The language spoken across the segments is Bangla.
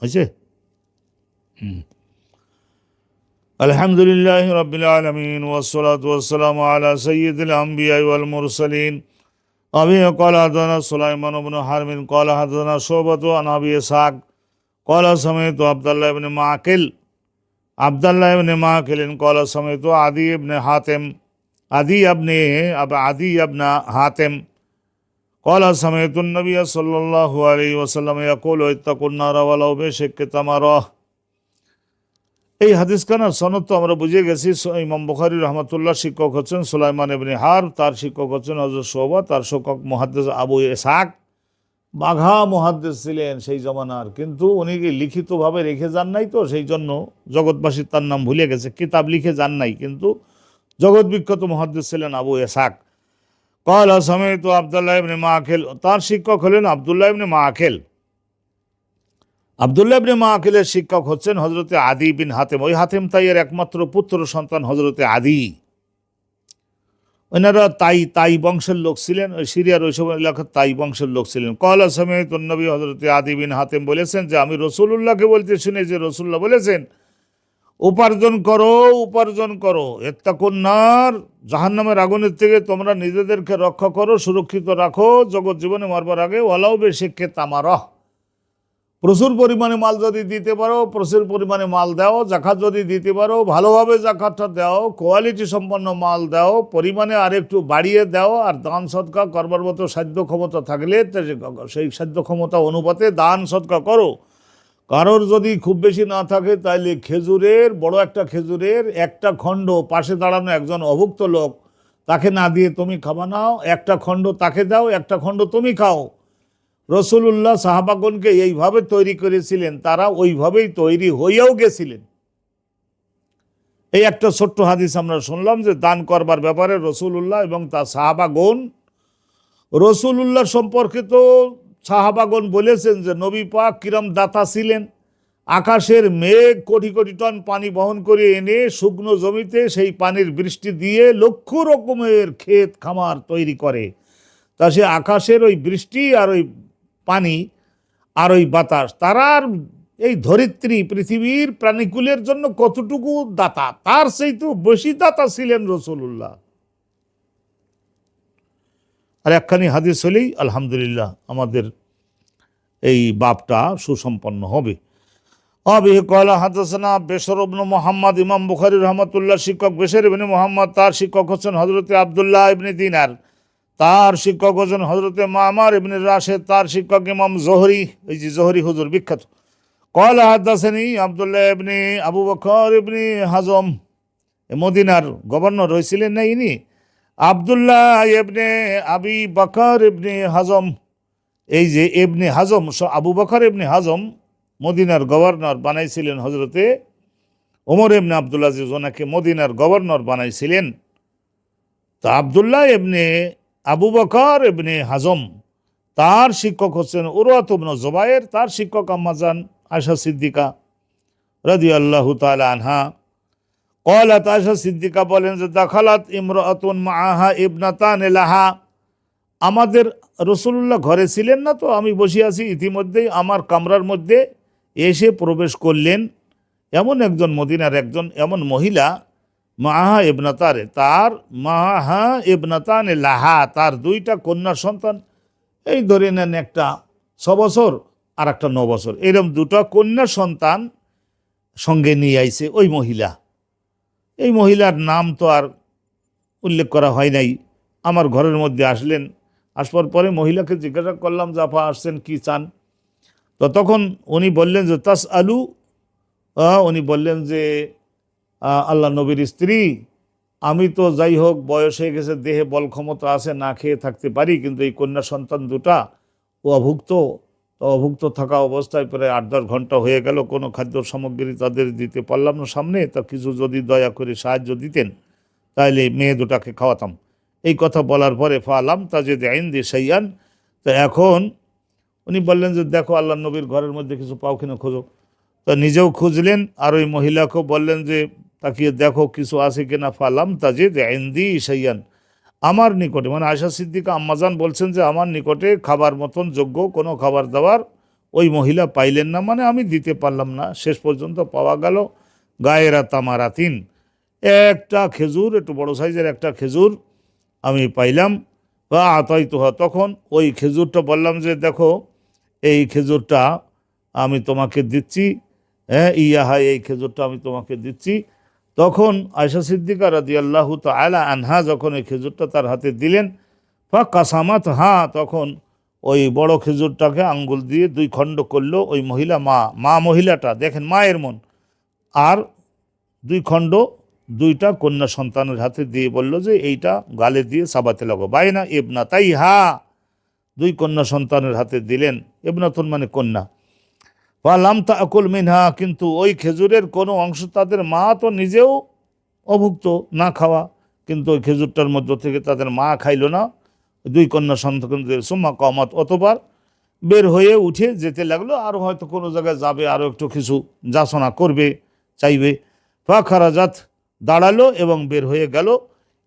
হয়েছে হুম। الحمد لله رب العالمين والصلاة والسلام على سيد الأنبياء والمرسلين أبي قال حدثنا سليمان بن حرب قال حدثنا شعبة عن أبي إسحاق قال سمعت عبد الله بن معقل عبد الله بن معقل قال سمعت عدي بن حاتم عدي بن أبا عدي بن حاتم قال سمعت النبي صلى الله عليه وسلم يقول اتقوا النار ولو بشق تمره এই হাদিস খানার সনদ তো আমরা বুঝে গেছি স- ইমাম বুখারি রহমতুল্লাহ শিক্ষক হচ্ছেন সুলাইমান এবনে হার তার শিক্ষক হচ্ছেন হজরত শোভা তার শিক্ষক মহাদ্দেস আবু এসাক বাঘা মহাদ্দেস ছিলেন সেই জমানার কিন্তু উনি কি লিখিতভাবে রেখে যান নাই তো সেই জন্য জগৎবাসী তার নাম ভুলে গেছে কিতাব লিখে যান নাই কিন্তু জগৎ বিখ্যাত মহাদ্দেস ছিলেন আবু এসাক কল সমেত আবদুল্লাহ ইবনে মাআখিল তার শিক্ষক হলেন আবদুল্লাহ ইবনে মাআখিল আবদুল্লাহ ইবনে মাআখিলের শিক্ষক হচ্ছেন হজরতে আদি বিন হাতেম। ওই হাতেম তাইয়ের একমাত্র পুত্র সন্তান হজরতে আদি। ওনারা তাই তাই বংশের লোক ছিলেন। ওই সিরিয়ার ওই সময় এলাকার তাই বংশের লোক ছিলেন। কলা সমেত নবী হজরতে আদি বিন হাতেম বলেছেন যে, আমি রসুল্লাহকে বলতে শুনে যে রসুল্লাহ বলেছেন উপার্জন করো উপার্জন করো। একটা কন্যার জাহান্নামের আগুনের থেকে তোমরা নিজেদেরকে রক্ষা করো, সুরক্ষিত রাখো, জগৎ জীবনে মারবার আগে। ওলাও বেশিক্ষে তামারহ। প্রচুর পরিমাণে মাল যদি দিতে পারো, প্রচুর পরিমাণে মাল দাও, জাকাত যদি দিতে পারো, ভালোভাবে জাকাতটা দাও, কোয়ালিটি সম্পন্ন মাল দাও, পরিমাণে আর একটু বাড়িয়ে দাও, আর দান সৎকা করবার মতো সাধ্য ক্ষমতা থাকলে সেই সাধ্য ক্ষমতা অনুপাতে দান সৎকা করো। কারোর যদি খুব বেশি না থাকে, তাইলে খেজুরের, বড় একটা খেজুরের একটা খণ্ড পাশে দাঁড়ানো একজন অভুক্ত লোক, তাকে না দিয়ে তুমি খাবা নাও একটা খণ্ড তাকে দাও, একটা খণ্ড তুমি খাও। রসুল্লাহ সাহাবাগনকে এইভাবে তৈরি করেছিলেন, তারা ওইভাবেই তৈরি হইয়াও গেছিলেন। এই একটা ছোট্ট হাদিস আমরা শুনলাম যে দান করবার ব্যাপারে রসুল্লাহ এবং তার সাহাবাগন রসুল্লাহ সম্পর্কে তো সাহাবাগন বলেছেন যে নবী পাক কিরম দাতা ছিলেন। আকাশের মেঘ কোটি কোটি টন পানি বহন করে এনে শুকনো জমিতে সেই পানির বৃষ্টি দিয়ে লক্ষ রকমের ক্ষেত খামার তৈরি করে। তা সে আকাশের ওই বৃষ্টি আর ওই পানি আর ওই বাতাস তারার এই ধরিত্রী পৃথিবীর প্রাণীকুলের জন্য কতটুকু দাতা? তার সেই তো বেশি দাতা ছিলেন রসুল্লাহ আর একখানি হাদিস হলেই আলহামদুলিল্লাহ আমাদের এই বাপটা সুসম্পন্ন হবে। অবি কলা হাদাসনা বেসর ইবনু মোহাম্মদ, ইমাম বুখারি রহমতুল্লাহ শিক্ষক বেসর ইবনে মোহাম্মদ, তার শিক্ষক হচ্ছেন হজরতে আবদুল্লাহ ইবনে দিনার। তার শিক্ষক হচ্ছেন হজরতে মামার ইবনে রাশেদ, তার শিক্ষক ইমাম জোহরি, এই যে জোহরি হুজুর বিখ্যাত। কলা হাদাসানি আবদুল্লাহ ইবনে আবু বকর ইবনে হাজম মদিনার গভর্নর হয়েছিলেন না ইনি? আবদুল্লাহ ইবনে আবি বকর ইবনে হাজম, এই যে এবনে হাজম আবু বকর এবনে হাজম মদিনার গভর্নর বানাইছিলেন হজরতে ওমর এমনি আবদুল্লাহ ওনাকে মদিনার গভর্নর বানাইছিলেন। তা আবদুল্লাহ এমনি আবু বকর এমনি হাজম, তার শিক্ষক হচ্ছেন উরওয়াত ইবনে জোবায়ের তার শিক্ষক আম্মাজান আশা সিদ্দিকা রাদি আল্লাহ তালা আনহা। কলাত আশা সিদ্দিকা বলেন যে দাখালাত ইমরাতুন মাহা ইবনাতান লাহা আমাদের রসুল্লাহ ঘরে ছিলেন না তো, আমি বসে আছি ইতিমধ্যেই আমার কামরার মধ্যে। এসে প্রবেশ করলেন। এমন একজন মদিনার একজন, এমন মহিলা, মাহা এবনাতারে তার মাহা এবনাতানে লাহা, তার দুইটা কন্যা সন্তান। এই ধরে নেন একটা ছ বছর আর একটা ন বছর এরকম দুটো কন্যা সন্তান সঙ্গে নিয়ে আইছে ওই মহিলা। এই মহিলার নাম তো আর উল্লেখ করা হয় নাই। আমার ঘরের মধ্যে আসলেন আসবার পরে মহিলাকে জিজ্ঞাসা করলাম আপা আসছেন, কি চান? তো তখন উনি বললেন যে তাস আলু উনি বললেন যে আল্লাহ নবীর স্ত্রী, আমি তো যাই হোক, বয়স হয়ে গেছে, দেহে বল ক্ষমতা আছে, না খেয়ে থাকতে পারি, কিন্তু এই কন্যা সন্তান দুটা ও অভুক্ত অভুক্ত থাকা অবস্থায় প্রায় আট দশ ঘণ্টা হয়ে গেল, কোনো খাদ্য সামগ্রী তাদের দিতে পারলাম না সামনে, তা কিছু যদি দয়া করে সাহায্য দিতেন তাহলে মেয়ে দুটাকে খাওয়াতাম। এই কথা বলার পরে ফালাম, তা যদি আইন দিয়ে সাইয়ান, তো এখন উনি বললেন যে, দেখো আল্লাহ নবীর ঘরের মধ্যে কিছু পাও কিনা খোঁজো। তো নিজেও খুঁজলেন, আর ওই মহিলাকেও বললেন যে, তাকিয়ে দেখো কিছু আছে কিনা, ফালাম, তা যে আইন দিয়ে সাইয়ান। আমার নিকটে মানে আয়সা সিদ্দিকা আম্মাজান বলছেন যে, আমার নিকটে খাবার মতন যোগ্য কোনো খাবার দাবার ওই মহিলা পাইলেন না। মানে আমি দিতে পারলাম না। শেষ পর্যন্ত পাওয়া গেল গায়েরা তামারাতিন। একটা খেজুর, একটু বড় সাইজের একটা খেজুর আমি পাইলাম। বা আতাই তোহা, তখন ওই খেজুরটা বললাম যে, দেখো, এই খেজুরটা আমি তোমাকে দিচ্ছি হ্যাঁ ইয়াহা এই খেজুরটা আমি তোমাকে দিচ্ছি তখন আয়সা সিদ্দিকা রাদি আল্লাহ আলা আনহা যখন এই খেজুরটা তার হাতে দিলেন বা কাসামাত হা, তখন ওই বড় খেজুরটাকে আঙ্গুল দিয়ে দুই খণ্ড করল ওই মহিলা, মা মা মহিলাটা, দেখেন মায়ের মন। আর দুই খণ্ড দুইটা কন্যা সন্তানের হাতে দিয়ে বলল যে, এইটা গালে দিয়ে সাবাতে লাগো। বাইনা এবনা তাই হা দুই কন্যা সন্তানের হাতে দিলেন। এবনাতন মানে কন্যা। পালাম তা আকুল মিনহা, কিন্তু ওই খেজুরের কোনো অংশ তাদের মা তো নিজেও অভুক্ত না খাওয়া, কিন্তু ওই খেজুরটার মধ্য থেকে তাদের মা খাইল না। দুই কন্যা সন্তানদের, সুম্মা কমত অতবার বের হয়ে উঠে যেতে লাগল, আর হয়তো কোনো জায়গায় যাবে আরও একটু কিছু যাচনা করবে, চাইবে। ফাখারাজাত দাঁড়াল এবং বের হয়ে গেল।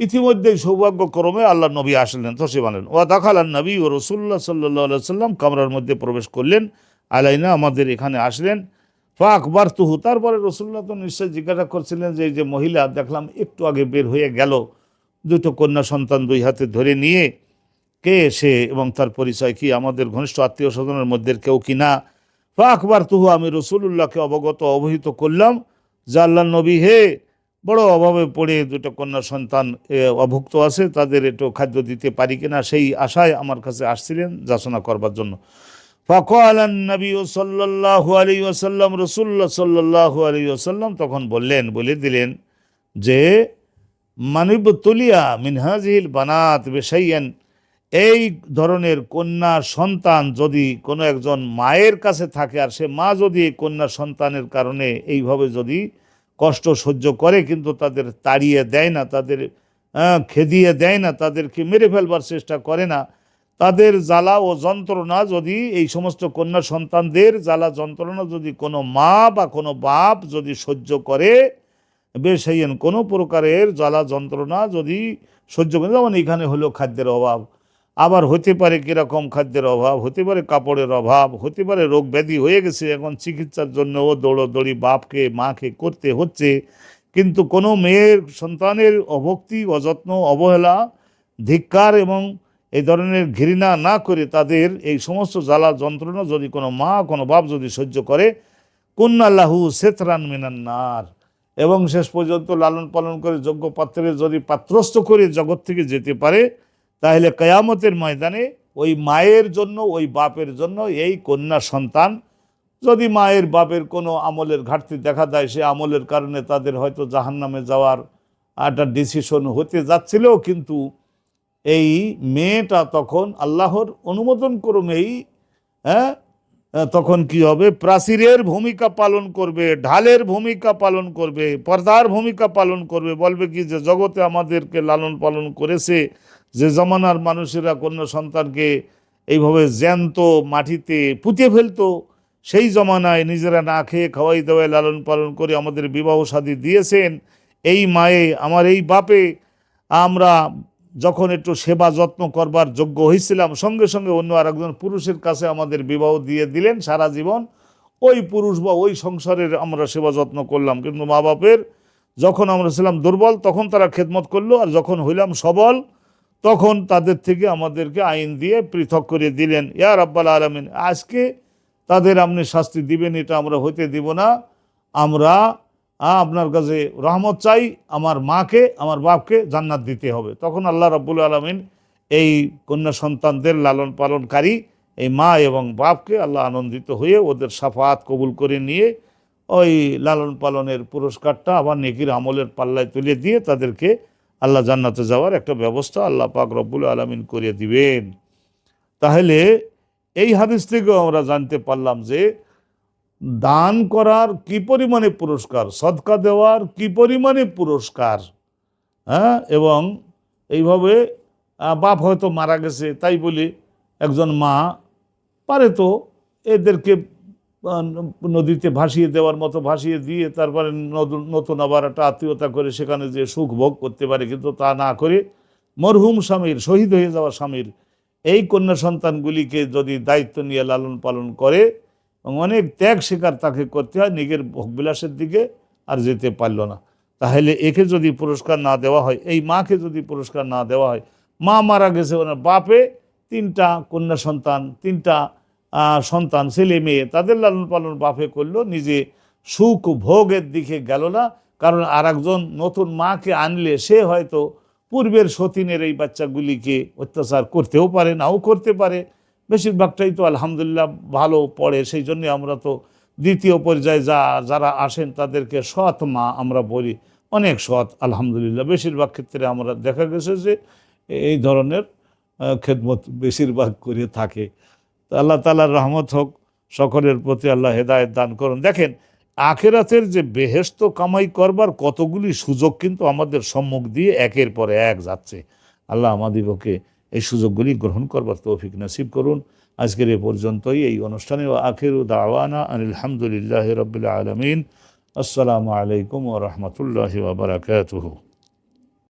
ইতিমধ্যেই সৌভাগ্যক্রমে আল্লাহ নবী আসলেন, তো সে ও দেখালান নবী ও রসুল্লাহ সাল্লাহ সাল্লাম কামরার মধ্যে প্রবেশ করলেন আলাইনা আমাদের এখানে আসলেন। ফা আকবর তুহু তারপরে রসুল্লাহ তো নিশ্চয় জিজ্ঞাসা করছিলেন যে এই যে মহিলা, দেখলাম একটু আগে বের হয়ে গেল। দুটো কন্যা সন্তান দুই হাতে ধরে নিয়ে, কে সে এবং তার পরিচয় কি? আমাদের ঘনিষ্ঠ আত্মীয় স্বজনের মধ্যে কেউ কি না? ফা আকবর তুহু আমি রসুল্লাহকে অবগত, অবহিত করলাম যে আল্লাহ নবী হে, বড় অভাবে পড়ে দুটো কন্যা সন্তান অভুক্ত আছে, তাদের একটু খাদ্য দিতে পারি কিনা? সেই আশায় আমার কাছে আসছিলেন, যাচনা করবার জন্য। ফকাল নবী সাল্লাহু আলী ওসাল্লাম রসুল্লাহ সাল্লাহু আলী ওসাল্লাম তখন বললেন, বলে দিলেন যে মানিব তুলিয়া মিনহাজিল বানাত বেসাইয়েন এই ধরনের কন্যা সন্তান যদি কোনো একজন মায়ের কাছে থাকে আর সে মা যদি কন্যা সন্তানের কারণে এইভাবে যদি কষ্ট সহ্য করে কিন্তু তাদের তাড়িয়ে দেয় না, তাদের খেদিয়ে দেয় না, তাদেরকে মেরে ফেলবার চেষ্টা করে না তাদের জ্বালা ও যন্ত্রণা যদি এই সমস্ত কন্যা সন্তানদের জ্বালা যন্ত্রণা যদি কোনো মা বা কোনো বাপ যদি সহ্য করে বেশ হইয়েন কোনো প্রকারের জ্বালা যন্ত্রণা যদি সহ্য করে, যেমন এখানে হলো খাদ্যের অভাব। আবার হতে পারে কীরকম খাদ্যের অভাব, হতে পারে কাপড়ের অভাব, হতে পারে রোগ ব্যাধি হয়ে গেছে, এখন চিকিৎসার জন্য জন্যও দৌড়োদৌড়ি বাপকে, মাকে করতে হচ্ছে। কিন্তু কোনো মেয়ের সন্তানের অভক্তি, অযত্ন, অবহেলা, ধিক্কার এবং এই ধরনের ঘৃণা না করে তাদের এই সমস্ত জ্বালা যন্ত্রণা যদি কোনো মা, কোনো বাপ যদি সহ্য করে কুন্নাল্লাহু সেতরান মিনান্নার এবং শেষ পর্যন্ত লালন পালন করে যোগ্য পাত্রে যদি পাত্রস্থ করে জগৎ থেকে যেতে পারে, তাহলে কেয়ামতের ময়দানে ওই মায়ের জন্য, ওই বাপের জন্য এই কন্যা সন্তান, যদি মায়ের বাপের কোনো আমলের ঘাটতি দেখা দেয় সে আমলের কারণে তাদের হয়তো জাহান্নামে যাওয়ার একটা ডিসিশন হতে যাচ্ছিল, কিন্তু এই মেয়েটা তখন আল্লাহর অনুমোদন ক্রমেই হ্যাঁ তখন কি হবে? প্রাচীরের ভূমিকা পালন করবে, ঢালের ভূমিকা পালন করবে, পর্দার ভূমিকা পালন করবে। বলবে কি যে, জগতে আমাদেরকে লালন পালন করেছে যে জমানার মানুষেরা কন্যা সন্তানকে এইভাবে জ্যান্ত মাটিতে পুঁতে ফেলতো। সেই জমানায় নিজেরা না খেয়ে খাওয়াই দাওয়াই লালন পালন করে আমাদের বিবাহ শাদী দিয়েছেন। এই মায়ে, আমার এই বাপে, আমরা যখন একটু সেবা যত্ন করবার যোগ্য হয়েছিলাম সঙ্গে সঙ্গে অন্য আরেকজন পুরুষের কাছে আমাদের বিবাহ দিয়ে দিলেন সারা জীবন। ওই পুরুষ বা ওই সংসারের আমরা সেবা যত্ন করলাম। কিন্তু মা বাপের যখন আমরা ছিলাম দুর্বল, তখন তারা খেদমত করল আর যখন হইলাম সবল, তখন তাদের থেকে আমাদেরকে আইন দিয়ে পৃথক করে দিলেন। ইয়া রাব্বাল আলমিন, আজকে তাদের আপনি শাস্তি দিবেন, এটা আমরা হইতে দিব না। আমরা আপনার কাছে রহমত চাই, আমার মাকে, আমার বাপকে জান্নাত দিতে হবে। তখন আল্লাহ রাব্বুল আলমিন এই কন্যা সন্তানদের লালন পালনকারী, এই মা এবং বাপকে আল্লাহ আনন্দিত হয়ে ওদের সাফাত কবুল করে নিয়ে ওই লালন পালনের পুরস্কারটা আবার নেকির আমলের পাল্লায় তুলে দিয়ে তাদেরকে আল্লাহ জান্নাতে যাওয়ার একটা ব্যবস্থা আল্লাহ পাক রব্বুল আলমিন করে দিবেন। তাহলে এই হাদিস থেকেও আমরা জানতে পারলাম যে দান করার কি পরিমাণে পুরস্কার? সদকা দেওয়ার কি পরিমাণে পুরস্কার? হ্যাঁ? এবং এইভাবে বাপ হয়তো মারা গেছে, তাই বলি একজন মা পারে তো এদেরকে নদীতে ভাসিয়ে দেওয়ার মতো, ভাসিয়ে দিয়ে তারপরে নতুন আবার একটা আত্মীয়তা করে সেখানে যে সুখ ভোগ করতে পারে, কিন্তু তা না করে মরহুম স্বামীর, শহীদ হয়ে যাওয়া স্বামীর, এই কন্যা সন্তানগুলিকে যদি দায়িত্ব নিয়ে লালন পালন করে এবং অনেক ত্যাগ স্বীকার তাকে করতে হয় নিজের ভোগবিলাসের দিকে আর যেতে পারল না। তাহলে একে যদি পুরস্কার না দেওয়া হয়, এই মাকে যদি পুরস্কার না দেওয়া হয়, মা মারা গেছে, ওনার বাপে তিনটা কন্যা সন্তান, তিনটা সন্তান, ছেলে মেয়ে, তাদের লালন পালন বাপে করল, নিজে সুখ ভোগের দিকে গেল না। কারণ আর নতুন মাকে আনলে সে হয়তো পূর্বের সতীনের এই বাচ্চাগুলিকে অত্যাচার করতেও পারে, নাও করতে পারে। বেশিরভাগটাই তো আলহামদুলিল্লাহ ভালো পড়ে, সেই জন্য আমরা তো দ্বিতীয় পর্যায়ে যা, যারা আসেন তাদেরকে সৎ মা আমরা বলি, অনেক সৎ আলহামদুলিল্লাহ। বেশিরভাগ ক্ষেত্রে আমরা দেখা গেছে যে এই ধরনের খেদমত বেশিরভাগ করে থাকে। আল্লাহ তালার রহমত হোক, সকলের প্রতি আল্লাহ হেদায়ত দান করুন। দেখেন, আখেরাতের যে বেহেস্ত কামাই করবার কতগুলি সুযোগ কিন্তু আমাদের সম্মুখ দিয়ে একের পরে এক যাচ্ছে। আল্লাহ আমাদিগকে এই সুযোগগুলি গ্রহণ করবার তৌফিক নসিব করুন। আজকের এ পর্যন্তই। এই অনুষ্ঠানে ও আখির দাওয়ানা আলহামদুলিল্লাহ রবিল আলমিন। আসসালামু আলাইকুম ও রহমতুল্লাহ বাবরকাতহ